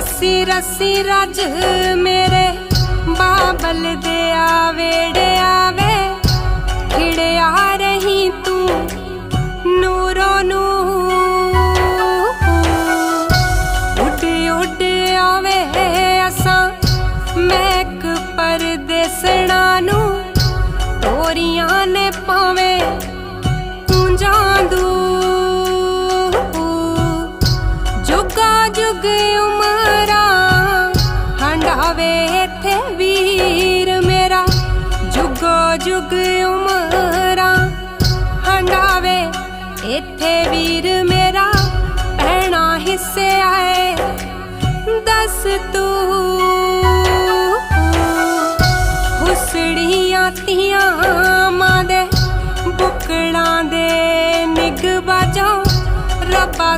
ਰੱਸੀ ਰੱਸੀ ਰਜ ਮੇਰੇ ਬਾਬਲ ਦੇ ਆ ਵੇੜੇ ਆਵੇ। ਖਿੜਿਆ ਰਹੀ ਤੂੰ ਨੂਰੋ ਨੂੰ ਉੱਡ ਉੱਡ ਆਵੇ ਅਸਾਂ ਮੈਕ ਪਰਦੇਸਣਾ ਨੂੰ। ਤੋਰੀਆਂ ਨੇ ਪਾਵੇ ਤੂੰ ਜਾਂਦੂ ਜੁਗਾ ਜੁਗੇ ਵੀਰ ਮੇਰਾ, ਜੁਗੋ ਜੁਗ ਉਮਰਾਂ ਹੰਡਾਵੇ। ਇੱਥੇ ਵੀਰ ਮੇਰਾ, ਪਹਿਣਾ ਹਿੱਸੇ ਆਏ। ਦੱਸ ਤੂੰ ਹੁਸੜੀਆਂ ਤੀਆਂ ਮਾਂ ਦੇ ਬੁਕੜਾਂ ਦੇ ਨਿਗਬਾਜੋ ਰੱਬਾ